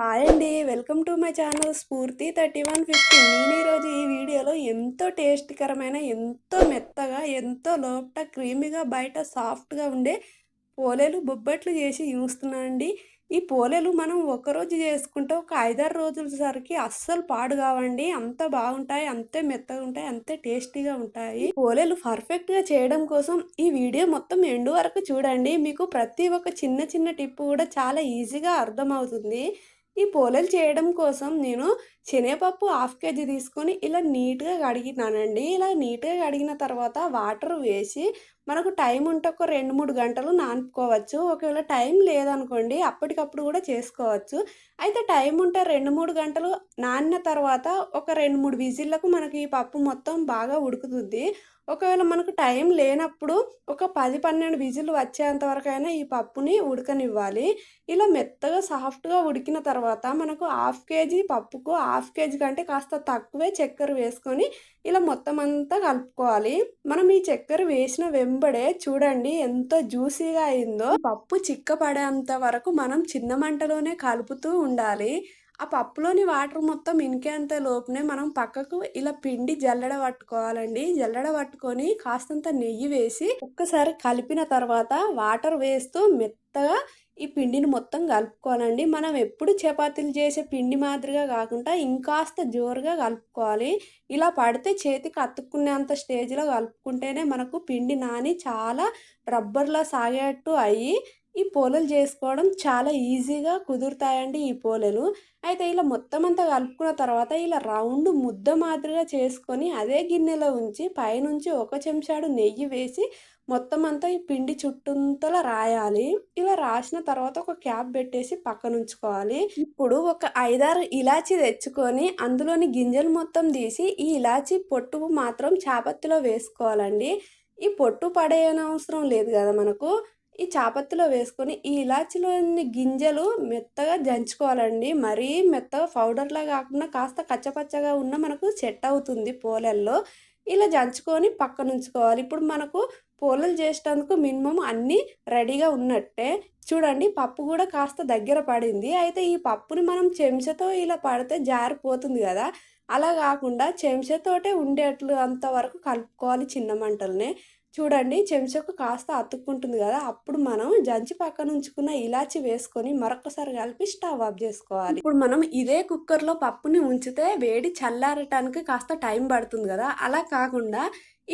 Hi అండి welcome to my channel Spoorthi thirty one fifty నేను ఈరోజు ఈ వీడియోలో ఎంతో టేస్టీకరమైన ఎంతో మెత్తగా ఎంతో లోపట క్రీమీగా బయట సాఫ్ట్గా ఉండే పోలేలు బొబ్బట్లు చేసి చూస్తున్నానండి ఈ పోలేలు మనం ఒకరోజు చేసుకుంటే ఒక ఐదారు రోజుల సరికి అస్సలు పాడు కావండి. అంత బాగుంటాయి అంతే మెత్తగా ఉంటాయి అంతే టేస్టీగా ఉంటాయి. పోలేలు పర్ఫెక్ట్గా చేయడం కోసం ఈ వీడియో మొత్తం ఎండు వరకు చూడండి. మీకు ప్రతి ఒక్క చిన్న చిన్న టిప్ కూడా చాలా ఈజీగా అర్థమవుతుంది. ఈ పోలేలు చేయడం కోసం నేను శనగపప్పు హాఫ్ కేజీ తీసుకొని ఇలా నీట్గా కడిగినానండి. ఇలా నీట్గా కడిగిన తర్వాత వాటర్ వేసి మనకు టైం ఉంటే ఒక రెండు మూడు గంటలు నానుకోవచ్చు. ఒకవేళ టైం లేదనుకోండి అప్పటికప్పుడు కూడా చేసుకోవచ్చు. అయితే టైం ఉంటే రెండు మూడు గంటలు నానిన తర్వాత ఒక రెండు మూడు విజిల్లకు మనకి ఈ పప్పు మొత్తం బాగా ఉడుకుతుంది. ఒకవేళ మనకు టైం లేనప్పుడు ఒక పది పన్నెండు విజిల్ వచ్చేంత వరకైనా ఈ పప్పుని ఉడకనివ్వాలి. ఇలా మెత్తగా సాఫ్ట్గా ఉడికిన తర్వాత మనకు హాఫ్ కేజీ పప్పుకు హాఫ్ కేజీ కంటే కాస్త తక్కువే చక్కెర వేసుకొని ఇలా మొత్తం అంతా కలుపుకోవాలి. మనం ఈ చక్కెర వేసిన వెంబడే చూడండి ఎంత జ్యూసీగా అయిందో. పప్పు చిక్కపడేంత వరకు మనం చిన్న మంటలోనే కలుపుతూ ఉండాలి. ఆ పప్పులోని వాటర్ మొత్తం ఇంకేంత లోపునే మనం పక్కకు ఇలా పిండి జల్లెడ పట్టుకోవాలండి. జల్లెడ పట్టుకొని కాస్తంత నెయ్యి వేసి ఒక్కసారి కలిపిన తర్వాత వాటర్ వేస్తూ మెత్తగా ఈ పిండిని మొత్తం కలుపుకోవాలండి. మనం ఎప్పుడు చపాతీలు చేసే పిండి మాదిరిగా కాకుండా ఇంకాస్త జోరుగా కలుపుకోవాలి. ఇలా పడితే చేతికి అతుక్కునేంత స్టేజ్లో కలుపుకుంటేనే మనకు పిండి నాని చాలా రబ్బర్లో సాగేట్టు అయ్యి ఈ పోలలు చేసుకోవడం చాలా ఈజీగా కుదురుతాయండి ఈ పోలలు. అయితే ఇలా మొత్తం అంతా కలుపుకున్న తర్వాత ఇలా రౌండ్ ముద్ద మాదిరిగా చేసుకొని అదే గిన్నెలో ఉంచి పైనుంచి ఒక చెంచాడు నెయ్యి వేసి మొత్తం అంతా ఈ పిండి చుట్టూంతలా రాయాలి. ఇలా రాసిన తర్వాత ఒక క్యాప్ పెట్టేసి పక్కన ఉంచుకోవాలి ఇప్పుడు ఒక ఐదారు ఇలాచి తెచ్చుకొని అందులోని గింజలు మొత్తం తీసి ఈ ఇలాచి పొట్టు మాత్రం చాపత్తిలో వేసుకోవాలండి. ఈ పొట్టు పడేయనవసరం లేదు కదా మనకు. ఈ చాపత్తిలో వేసుకొని ఈ ఇలాచిలోని గింజలు మెత్తగా దంచుకోవాలండి. మరీ మెత్తగా పౌడర్లా కాకుండా కాస్త కచ్చపచ్చగా ఉన్న మనకు సెట్ అవుతుంది పోలల్లో. ఇలా జంచుకొని పక్కన ఉంచుకోవాలి ఇప్పుడు మనకు పోలలు చేసేటందుకు మినిమం అన్నీ రెడీగా ఉన్నట్టే. చూడండి పప్పు కూడా కాస్త దగ్గర పడింది. అయితే ఈ పప్పుని మనం చెంచాతో ఇలా పడితే జారిపోతుంది కదా. అలా కాకుండా చెంచాతోటే ఉండేట్లు అంతవరకు కలుపుకోవాలి చిన్న మంటలనే. చూడండి చెంచాకు కాస్త అతుక్కుంటుంది కదా అప్పుడు మనం జంచి పక్కన ఉంచుకున్న ఇలాచి వేసుకొని మరొకసారి కలిపి స్టవ్ ఆఫ్ చేసుకోవాలి. ఇప్పుడు మనం ఇదే కుక్కర్లో పప్పుని ఉంచితే వేడి చల్లారటానికి కాస్త టైం పడుతుంది కదా అలా కాకుండా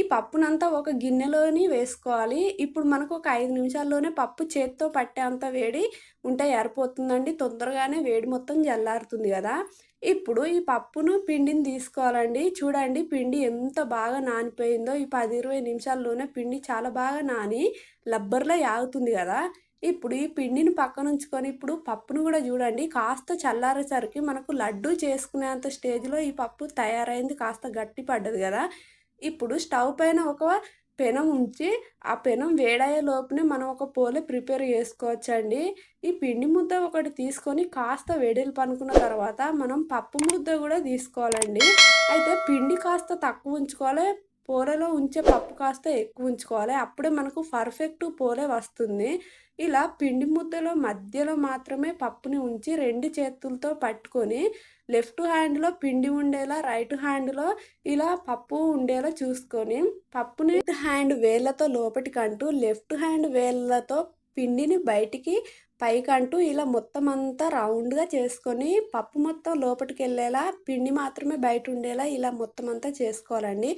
ఈ పప్పునంతా ఒక గిన్నెలోని వేసుకోవాలి. ఇప్పుడు మనకు ఒక ఐదు నిమిషాల్లోనే పప్పు చేత్తో పట్టేంత వేడి ఉంటే ఏర్పోతుందండి తొందరగానే వేడి మొత్తం జల్లారుతుంది కదా. ఇప్పుడు ఈ పప్పును పిండిని తీసుకోవాలండి. చూడండి పిండి ఎంత బాగా నానిపోయిందో. ఈ పది ఇరవై నిమిషాల్లోనే పిండి చాలా బాగా నాని లబ్బర్లో యాగుతుంది కదా. ఇప్పుడు ఈ పిండిని పక్కన ఉంచుకొని ఇప్పుడు పప్పును కూడా చూడండి. కాస్త చల్లారేసరికి మనకు లడ్డు చేసుకునేంత స్టేజ్లో ఈ పప్పు తయారైంది. కాస్త గట్టి పడ్డది కదా. ఇప్పుడు స్టవ్ పైన ఒక పెనం ఉంచి ఆ పెనం వేడయ్యే లోపునే మనం ఒక పోలే ప్రిపేర్ చేసుకోవచ్చండి. ఈ పిండి ముద్ద ఒకటి తీసుకొని కాస్త వేడిలు పనుకున్న తర్వాత మనం పప్పు ముద్ద కూడా తీసుకోవాలండి. అయితే పిండి కాస్త తక్కువ ఉంచుకోవాలి పోలేలో ఉంచే పప్పు కాస్త ఎక్కువ ఉంచుకోవాలి. అప్పుడే మనకు పర్ఫెక్ట్ పోలే వస్తుంది. ఇలా పిండి ముద్దలో మధ్యలో మాత్రమే పప్పుని ఉంచి రెండు చేతులతో పట్టుకొని లెఫ్ట్ హ్యాండ్లో పిండి ఉండేలా రైట్ హ్యాండ్లో ఇలా పప్పు ఉండేలా చూసుకొని పప్పుని హ్యాండ్ వేళ్ళతో లోపటికంటూ లెఫ్ట్ హ్యాండ్ వేళ్ళతో పిండిని బయటికి పైకంటూ ఇలా మొత్తం అంతా రౌండ్గా చేసుకొని పప్పు మొత్తం లోపలికి వెళ్ళేలా పిండి మాత్రమే బయట ఉండేలా ఇలా మొత్తం అంతా చేసుకోవాలండి.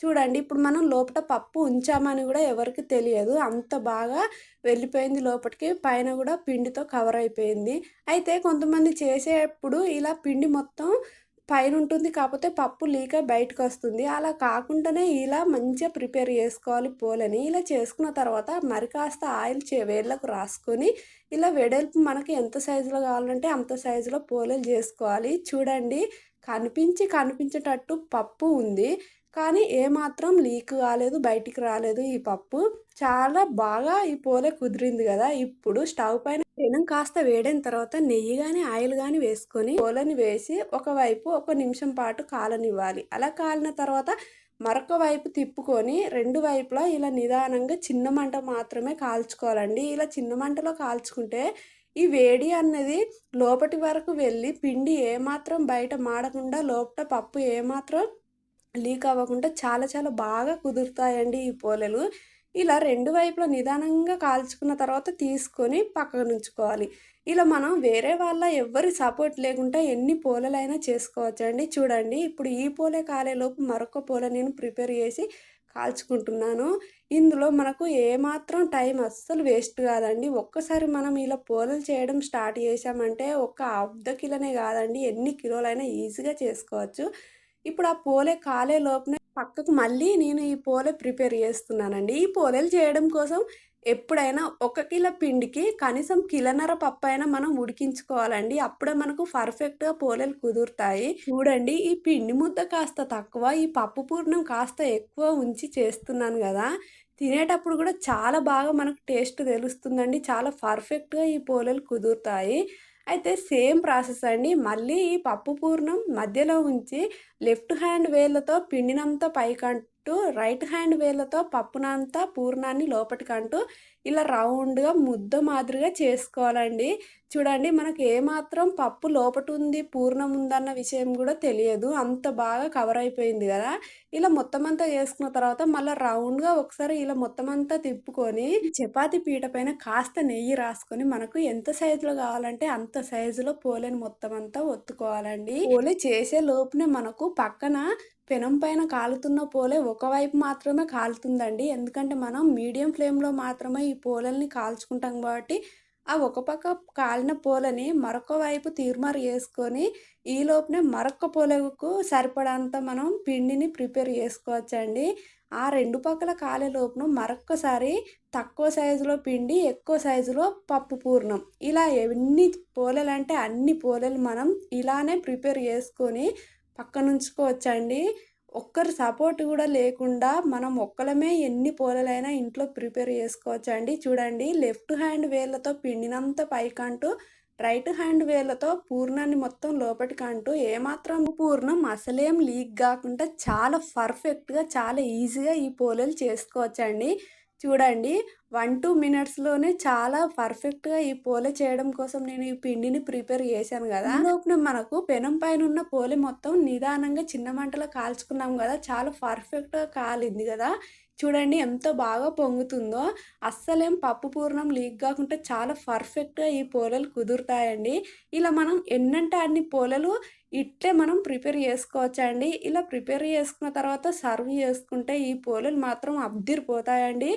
చూడండి ఇప్పుడు మనం లోపల పప్పు ఉంచామని కూడా ఎవరికి తెలియదు. అంత బాగా వెళ్ళిపోయింది లోపలికి పైన కూడా పిండితో కవర్ అయిపోయింది. అయితే కొంతమంది చేసేప్పుడు ఇలా పిండి మొత్తం పైన ఉంటుంది కాకపోతే పప్పు లీక్ బయటకు వస్తుంది. అలా కాకుండానే ఇలా మంచిగా ప్రిపేర్ చేసుకోవాలి పోలని. ఇలా చేసుకున్న తర్వాత మరి కాస్త ఆయిల్ చే వేళ్ళకు రాసుకొని ఇలా వెడల్పు మనకి ఎంత సైజులో కావాలంటే అంత సైజులో పోలేలు చేసుకోవాలి. చూడండి కనిపించి కనిపించేటట్టు పప్పు ఉంది. కానీ ఏమాత్రం లీక్ కాలేదు బయటికి రాలేదు ఈ పప్పు. చాలా బాగా ఈ పోలే కుదిరింది కదా. ఇప్పుడు స్టవ్ పైన పెనం కాస్త వేడిన తర్వాత నెయ్యి కానీ ఆయిల్ కానీ వేసుకొని పోలని వేసి ఒకవైపు ఒక నిమిషం పాటు కాలనివ్వాలి. అలా కాలిన తర్వాత మరొక వైపు తిప్పుకొని రెండు వైపులా ఇలా నిదానంగా చిన్న మంట మాత్రమే కాల్చుకోవాలండి. ఇలా చిన్న మంటలో కాల్చుకుంటే ఈ వేడి అన్నది లోపటి వరకు వెళ్ళి పిండి ఏమాత్రం బయట మాడకుండా లోపల పప్పు ఏమాత్రం లీక్ అవ్వకుండా చాలా చాలా బాగా కుదురుతాయండి ఈ పోలేలు. ఇలా రెండు వైపులా నిదానంగా కాల్చుకున్న తర్వాత తీసుకొని పక్కన ఉంచుకోవాలి ఇలా మనం వేరే వాళ్ళ ఎవరి సపోర్ట్ లేకుండా ఎన్ని పోలలైనా చేసుకోవచ్చండి. చూడండి ఇప్పుడు ఈ పోలే కాలేలోపు మరొక పూల నేను ప్రిపేర్ చేసి కాల్చుకుంటున్నాను. ఇందులో మనకు ఏమాత్రం టైం అస్సలు వేస్ట్ కాదండి. ఒక్కసారి మనం ఇలా పోలలు చేయడం స్టార్ట్ చేసామంటే ఒక అర్ధ కిలోనే కాదండి. ఎన్ని కిలోలైనా ఈజీగా చేసుకోవచ్చు. ఇప్పుడు ఆ పోలే కాలే లోపునే పక్కకు మళ్ళీ నేను ఈ పోలే ప్రిపేర్ చేస్తున్నానండి. ఈ పోలేలు చేయడం కోసం ఎప్పుడైనా ఒక కిలో పిండికి కనీసం కిలోన్నర పప్పు అయినా మనం ఉడికించుకోవాలండి. అప్పుడే మనకు పర్ఫెక్ట్గా పోలేలు కుదురుతాయి. చూడండి ఈ పిండి ముద్ద కాస్త తక్కువ ఈ పప్పు పూర్ణం కాస్త ఎక్కువ ఉంచి చేస్తున్నాను కదా. తినేటప్పుడు కూడా చాలా బాగా మనకు టేస్ట్ తెలుస్తుందండి. చాలా పర్ఫెక్ట్గా ఈ పోలేలు కుదురుతాయి. అయితే సేమ్ ప్రాసెస్ అండి. మళ్ళీ ఈ పప్పు పూర్ణం మధ్యలో ఉంచి లెఫ్ట్ హ్యాండ్ వేళ్ళతో పిండినంత పైకంట రైట్ హ్యాండ్ వేలతో పప్పునంతా పూర్ణాన్ని లోపటికంటూ ఇలా రౌండ్గా ముద్ద మాదిరిగా చేసుకోవాలండి. చూడండి మనకు ఏమాత్రం పప్పు లోపట ఉంది పూర్ణం ఉందన్న విషయం కూడా తెలియదు. అంత బాగా కవర్ అయిపోయింది కదా. ఇలా మొత్తం అంతా చేసుకున్న తర్వాత మళ్ళీ రౌండ్గా ఒకసారి ఇలా మొత్తం అంతా తిప్పుకొని చపాతి పీట పైన కాస్త నెయ్యి రాసుకొని మనకు ఎంత సైజులో కావాలంటే అంత సైజులో పోలేని మొత్తం అంతా ఒత్తుకోవాలండి. పోలే చేసే లోపునే మనకు పక్కన పెనం పైన కాలుతున్న పోలే ఒకవైపు మాత్రమే కాలుతుందండి. ఎందుకంటే మనం మీడియం ఫ్లేమ్లో మాత్రమే ఈ పోలల్ని కాల్చుకుంటాం కాబట్టి ఆ ఒక పక్క కాలిన పూలని మరొక వైపు తీర్మారు వేసుకొని ఈ లోపునే మరొక పూలకు సరిపడంత మనం పిండిని ప్రిపేర్ చేసుకోవచ్చండి. ఆ రెండు పక్కల కాలే లోపున మరొక్కసారి తక్కువ సైజులో పిండి ఎక్కువ సైజులో పప్పు పూర్ణం. ఇలా ఎన్ని పోలేలు అంటే అన్ని పోలేలు మనం ఇలానే ప్రిపేర్ చేసుకొని పక్కనుంచుకోవచ్చండి. ఒక్కరి సపోర్ట్ కూడా లేకుండా మనం ఒక్కలమే ఎన్ని పోలలైనా ఇంట్లో ప్రిపేర్ చేసుకోవచ్చండి. చూడండి లెఫ్ట్ హ్యాండ్ వేళ్ళతో పిండినంత పైకంటూ రైట్ హ్యాండ్ వేళ్ళతో పూర్ణాన్ని మొత్తం లోపటికంటూ ఏమాత్రం పూర్ణం అసలేం లీక్ కాకుండా చాలా పర్ఫెక్ట్గా చాలా ఈజీగా ఈ పోలేలు చేసుకోవచ్చండి. చూడండి వన్ టూ మినిట్స్లోనే చాలా పర్ఫెక్ట్గా ఈ పోలే చేయడం కోసం నేను ఈ పిండిని ప్రిపేర్ చేశాను కదా. లోపల మనకు పెనం పైన ఉన్న పోలే మొత్తం నిదానంగా చిన్న మంటలో కాల్చుకున్నాం కదా చాలా పర్ఫెక్ట్గా కాలింది కదా. చూడండి ఎంత బాగా పొంగుతుందో. అస్సలేం పప్పు పూర్ణం లీక్ కాకుండా చాలా పర్ఫెక్ట్గా ఈ పోలలు కుదురుతాయండి. ఇలా మనం ఎన్నంటే అన్ని పోలలు ఇట్లే మనం ప్రిపేర్ చేసుకోవచ్చండి. ఇలా ప్రిపేర్ చేసుకున్న తర్వాత సర్వ్ చేసుకుంటే ఈ పోలలు మాత్రం అబ్దిరిపోతాయండి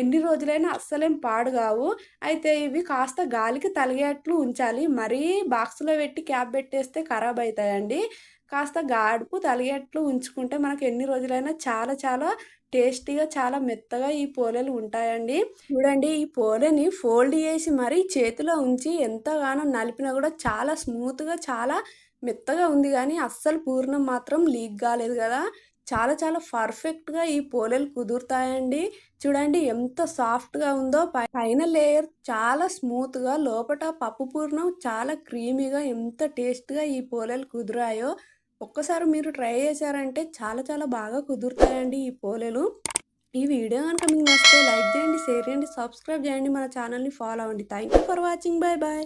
ఎన్ని రోజులైనా అస్సలేం పాడు కావు అయితే ఇవి కాస్త గాలికి తలిగేట్లు ఉంచాలి. మరీ బాక్స్లో పెట్టి క్యాప్ పెట్టేస్తే ఖరాబ్ అవుతాయండి. కాస్త గాడుపు తలిగేట్లు ఉంచుకుంటే మనకు ఎన్ని రోజులైనా చాలా చాలా టేస్టీగా చాలా మెత్తగా ఈ పోలేలు ఉంటాయండి. చూడండి ఈ పోలేని ఫోల్డ్ చేసి మరీ చేతిలో ఉంచి ఎంతగానో నలిపినా కూడా చాలా స్మూత్గా చాలా మెత్తగా ఉంది. కానీ అస్సలు పూర్ణం మాత్రం లీక్ కాలేదు కదా. చాలా చాలా పర్ఫెక్ట్గా ఈ పోలేలు కుదురుతాయండి. చూడండి ఎంత సాఫ్ట్గా ఉందో. పైన లేయర్ చాలా స్మూత్గా లోపల పప్పు పూర్ణం చాలా క్రీమీగా ఎంత టేస్ట్గా ఈ పోలేలు కుదిరాయో. ఒక్కసారి మీరు ట్రై చేశారంటే చాలా చాలా బాగా కుదురుతాయండి ఈ పోలేలు. ఈ వీడియో కనుక మీకు నచ్చితే లైక్ చేయండి షేర్ చేయండి సబ్స్క్రైబ్ చేయండి మన ఛానల్ని ఫాలో అవ్వండి. Thank you for watching. Bye bye